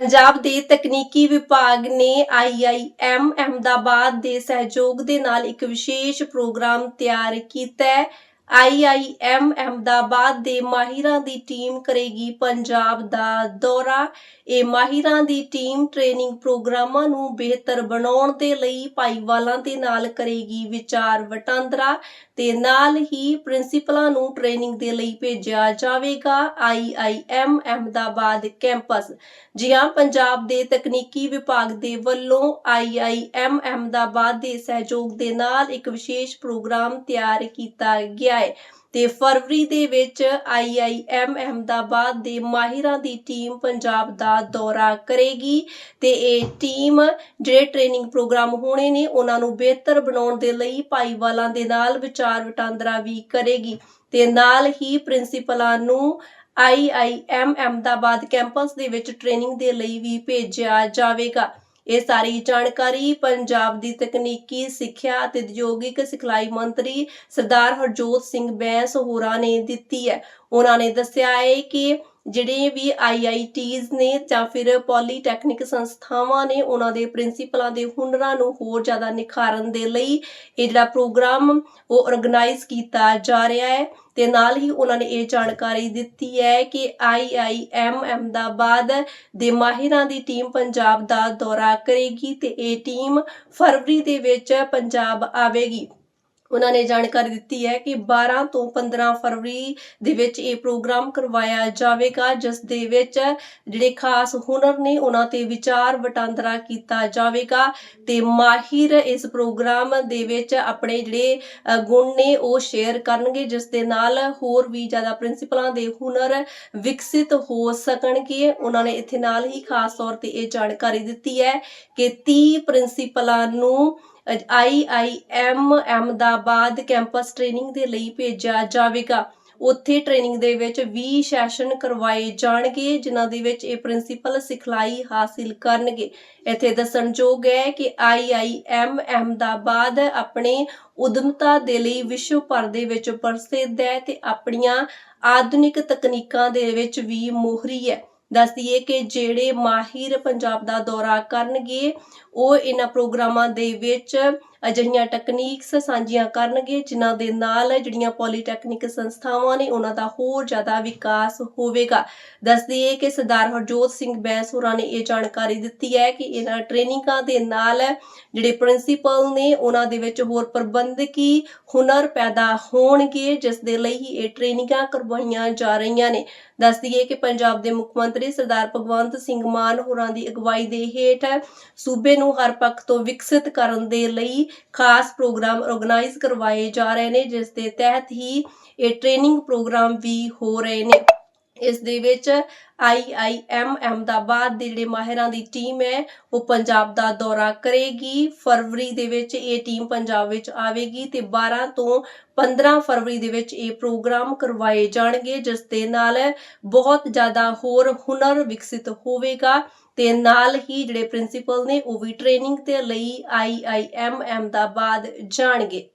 ਪੰਜਾਬ ਦੇ ਤਕਨੀਕੀ ਵਿਭਾਗ ਨੇ IIM ਅਹਿਮਦਾਬਾਦ ਦੇ ਸਹਿਯੋਗ ਦੇ ਨਾਲ ਇੱਕ ਵਿਸ਼ੇਸ਼ ਪ੍ਰੋਗਰਾਮ ਤਿਆਰ ਕੀਤਾ ਹੈ। IIM ਅਹਿਮਦਾਬਾਦ ਦੇ ਮਾਹਿਰਾਂ ਦੀ ਟੀਮ ਕਰੇਗੀ ਪੰਜਾਬ ਦਾ ਦੌਰਾ। ਇਹ ਮਾਹਿਰਾਂ ਦੀ ਟੀਮ ਟ੍ਰੇਨਿੰਗ ਪ੍ਰੋਗਰਾਮਾਂ ਨੂੰ ਬਿਹਤਰ ਬਣਾਉਣ ਦੇ ਲਈ ਭਾਈਵਾਲਾਂ ਦੇ ਨਾਲ ਕਰੇਗੀ ਵਿਚਾਰ ਵਟਾਂਦਰਾ ਤੇ ਨਾਲ ਹੀ ਪ੍ਰਿੰਸੀਪਲਾਂ ਨੂੰ ਟ੍ਰੇਨਿੰਗ ਦੇ ਲਈ ਭੇਜਿਆ ਜਾਵੇਗਾ IIM ਅਹਿਮਦਾਬਾਦ ਕੈਂਪਸ। ਜੀ ਹਾਂ, ਪੰਜਾਬ ਦੇ ਤਕਨੀਕੀ ਵਿਭਾਗ ਦੇ ਵੱਲੋਂ IIM ਅਹਿਮਦਾਬਾਦ ਦੇ ਸਹਿਯੋਗ ਦੇ ਨਾਲ ਇੱਕ ਵਿਸ਼ੇਸ਼ ਪ੍ਰੋਗਰਾਮ ਤਿਆਰ ਕੀਤਾ ਗਿਆ ਹੈ। ਤੇ ਫਰਵਰੀ ਦੇ ਵਿੱਚ IIM ਅਹਿਮਦਾਬਾਦ ਦੇ ਮਾਹਿਰਾਂ ਦੀ ਟੀਮ ਪੰਜਾਬ ਦਾ ਦੌਰਾ ਕਰੇਗੀ ਤੇ ਇਹ ਟੀਮ ਜਿਹੜੇ ਟ੍ਰੇਨਿੰਗ ਪ੍ਰੋਗਰਾਮ ਹੋਣੇ ਨੇ, ਉਹਨਾਂ ਨੂੰ ਬਿਹਤਰ ਬਣਾਉਣ ਦੇ ਲਈ ਭਾਈਵਾਲਾਂ ਦੇ ਨਾਲ ਵਿਚਾਰ ਵਟਾਂਦਰਾ ਵੀ ਕਰੇਗੀ। ਤੇ ਨਾਲ ਹੀ ਪ੍ਰਿੰਸੀਪਲਾਂ ਨੂੰ IIM ਅਹਿਮਦਾਬਾਦ ਕੈਂਪਸ ਦੇ ਵਿੱਚ ਟ੍ਰੇਨਿੰਗ ਦੇ ਲਈ ਵੀ ਭੇਜਿਆ ਜਾਵੇਗਾ। ਇਹ ਸਾਰੀ ਜਾਣਕਾਰੀ ਪੰਜਾਬ ਦੀ ਤਕਨੀਕੀ ਸਿੱਖਿਆ ਅਤੇ ਉਦਯੋਗਿਕ ਸਿਖਲਾਈ ਮੰਤਰੀ ਸਰਦਾਰ ਹਰਜੋਤ ਸਿੰਘ ਬੈਂਸ ਹੋਰਾਂ ਨੇ ਦਿੱਤੀ ਹੈ। ਉਹਨਾਂ ਨੇ ਦੱਸਿਆ ਹੈ ਕਿ ਜਿਹੜੇ ਵੀ ਆਈਆਈਟੀਜ਼ ਨੇ ਜਾਂ ਫਿਰ ਪੋਲੀਟੈਕਨਿਕ ਸੰਸਥਾਵਾਂ ਨੇ, ਉਹਨਾਂ ਦੇ ਪ੍ਰਿੰਸੀਪਲਾਂ ਦੇ ਹੁਨਰਾਂ ਨੂੰ ਹੋਰ ਜ਼ਿਆਦਾ ਨਿਖਾਰਨ ਦੇ ਲਈ ਇਹ ਜਿਹੜਾ ਪ੍ਰੋਗਰਾਮ ਉਹ ਆਰਗੇਨਾਈਜ਼ ਕੀਤਾ ਜਾ ਰਿਹਾ ਹੈ। ਤੇ ਨਾਲ ਹੀ ਉਹਨਾਂ ਨੇ ਇਹ ਜਾਣਕਾਰੀ ਦਿੱਤੀ ਹੈ ਕਿ ਆਈਆਈਐਮ ਅਹਿਮਦਾਬਾਦ ਦੇ ਮਾਹਿਰਾਂ ਦੀ ਟੀਮ ਪੰਜਾਬ ਦਾ ਦੌਰਾ ਕਰੇਗੀ ਤੇ ਇਹ ਟੀਮ ਫਰਵਰੀ ਦੇ ਵਿੱਚ ਪੰਜਾਬ ਆਵੇਗੀ। ਉਹਨਾਂ ਨੇ ਜਾਣਕਾਰੀ ਦਿੱਤੀ ਹੈ ਕਿ 12 ਤੋਂ 15 ਫਰਵਰੀ ਦੇ ਵਿੱਚ ਇਹ ਪ੍ਰੋਗਰਾਮ ਕਰਵਾਇਆ ਜਾਵੇਗਾ, ਜਿਸ ਦੇ ਵਿੱਚ ਜਿਹੜੇ ਖਾਸ ਹੁਨਰ ਨੇ ਉਹਨਾਂ ਤੇ ਵਿਚਾਰ ਵਟਾਂਦਰਾ ਕੀਤਾ ਜਾਵੇਗਾ ਤੇ ਮਾਹਿਰ ਇਸ ਪ੍ਰੋਗਰਾਮ ਦੇ ਵਿੱਚ ਆਪਣੇ ਜਿਹੜੇ ਗੁਣ ਨੇ ਉਹ ਸ਼ੇਅਰ ਕਰਨਗੇ, ਜਿਸ ਦੇ ਨਾਲ ਹੋਰ ਵੀ ਜ਼ਿਆਦਾ ਪ੍ਰਿੰਸੀਪਲਾਂ ਦੇ ਹੁਨਰ ਵਿਕਸਿਤ ਹੋ ਸਕਣਗੇ। ਉਹਨਾਂ ਨੇ ਇੱਥੇ ਨਾਲ ਹੀ ਖਾਸ ਤੌਰ ਤੇ ਇਹ ਜਾਣਕਾਰੀ ਦਿੱਤੀ ਹੈ ਕਿ 30 ਪ੍ਰਿੰਸੀਪਲਾਂ ਨੂੰ ਆਈਆਈਐਮ ਅਹਿਮਦਾਬਾਦ ਕੈਂਪਸ ਟ੍ਰੇਨਿੰਗ ਦੇ ਲਈ ਭੇਜਿਆ ਜਾਵੇਗਾ। ਉੱਥੇ ਟ੍ਰੇਨਿੰਗ ਦੇ ਵਿੱਚ 20 ਸੈਸ਼ਨ ਕਰਵਾਏ ਜਾਣਗੇ, ਜਿਨ੍ਹਾਂ ਦੇ ਵਿੱਚ ਇਹ ਪ੍ਰਿੰਸੀਪਲ ਸਿਖਲਾਈ ਹਾਸਿਲ ਕਰਨਗੇ। ਇੱਥੇ ਦੱਸਣਯੋਗ ਹੈ ਕਿ ਆਈਆਈਐਮ ਅਹਿਮਦਾਬਾਦ ਆਪਣੇ ਉਦਮਤਾ ਦੇ ਲਈ ਵਿਸ਼ਵ ਭਰ ਦੇ ਵਿੱਚ ਪ੍ਰਸਿੱਧ ਹੈ ਤੇ ਆਪਣੀਆਂ ਆਧੁਨਿਕ ਤਕਨੀਕਾਂ ਦੇ ਵਿੱਚ ਵੀ ਮੋਹਰੀ ਹੈ। ਦੱਸ ਦਈਏ ਕਿ ਜਿਹੜੇ ਮਾਹਿਰ ਪੰਜਾਬ ਦਾ ਦੌਰਾ ਕਰਨਗੇ ਉਹ ਇਹਨਾਂ ਪ੍ਰੋਗਰਾਮਾਂ ਦੇ ਵਿੱਚ ਅਜਿਹੀਆਂ ਟੈਕਨੀਕਸ ਸਾਂਝੀਆਂ ਕਰਨਗੇ, ਜਿਨ੍ਹਾਂ ਦੇ ਨਾਲ ਜਿਹੜੀਆਂ ਪੋਲੀਟੈਕਨਿਕ ਸੰਸਥਾਵਾਂ ਨੇ, ਉਹਨਾਂ ਦਾ ਹੋਰ ਜ਼ਿਆਦਾ ਵਿਕਾਸ ਹੋਵੇਗਾ। ਦੱਸ ਦਈਏ ਕਿ ਸਰਦਾਰ ਹਰਜੋਤ ਸਿੰਘ ਬੈਂਸ ਹੋਰਾਂ ਨੇ ਇਹ ਜਾਣਕਾਰੀ ਦਿੱਤੀ ਹੈ ਕਿ ਇਹਨਾਂ ਟ੍ਰੇਨਿੰਗਾਂ ਦੇ ਨਾਲ ਜਿਹੜੇ ਪ੍ਰਿੰਸੀਪਲ ਨੇ, ਉਹਨਾਂ ਦੇ ਵਿੱਚ ਹੋਰ ਪ੍ਰਬੰਧਕੀ ਹੁਨਰ ਪੈਦਾ ਹੋਣਗੇ, ਜਿਸ ਦੇ ਲਈ ਹੀ ਇਹ ਟ੍ਰੇਨਿੰਗਾਂ ਕਰਵਾਈਆਂ ਜਾ ਰਹੀਆਂ ਨੇ। ਦੱਸ ਦਈਏ ਕਿ ਪੰਜਾਬ ਦੇ ਮੁੱਖ ਮੰਤਰੀ ਸਰਦਾਰ ਭਗਵੰਤ ਸਿੰਘ ਮਾਨ ਹੋਰਾਂ ਦੀ ਅਗਵਾਈ ਦੇ ਹੇਠ ਸੂਬੇ ਨੂੰ ਹਰ ਪੱਖ ਤੋਂ ਵਿਕਸਿਤ ਕਰਨ ਦੇ ਲਈ ਖਾਸ ਪ੍ਰੋਗਰਾਮ ਆਰਗੇਨਾਈਜ਼ ਕਰਵਾਏ ਜਾ ਰਹੇ ਨੇ, ਜਿਸ ਦੇ ਤਹਿਤ ਹੀ ਇਹ ਟ੍ਰੇਨਿੰਗ ਪ੍ਰੋਗਰਾਮ ਵੀ ਹੋ ਰਹੇ ਨੇ। ਇਸ ਦੇ ਵਿੱਚ ਆਈਆਈਐਮ ਅਹਿਮਦਾਬਾਦ ਦੇ ਜਿਹੜੇ ਮਾਹਿਰਾਂ ਦੀ ਟੀਮ ਹੈ, ਉਹ ਪੰਜਾਬ ਦਾ ਦੌਰਾ ਕਰੇਗੀ। ਫਰਵਰੀ ਦੇ ਵਿੱਚ ਇਹ ਟੀਮ ਪੰਜਾਬ ਵਿੱਚ ਆਵੇਗੀ ਤੇ 12 ਤੋਂ 15 ਫਰਵਰੀ ਦੇ ਵਿੱਚ ਇਹ ਪ੍ਰੋਗਰਾਮ ਕਰਵਾਏ ਜਾਣਗੇ, ਜਿਸ ਦੇ ਨਾਲ ਬਹੁਤ ਜ਼ਿਆਦਾ ਹੋਰ ਹੁਨਰ ਵਿਕਸਿਤ ਹੋਵੇਗਾ ਤੇ ਨਾਲ ਹੀ ਜਿਹੜੇ ਪ੍ਰਿੰਸੀਪਲ ਨੇ, ਉਹ ਵੀ ਟ੍ਰੇਨਿੰਗ ਦੇ ਲਈ ਆਈਆਈਐਮ ਅਹਿਮਦਾਬਾਦ ਜਾਣਗੇ।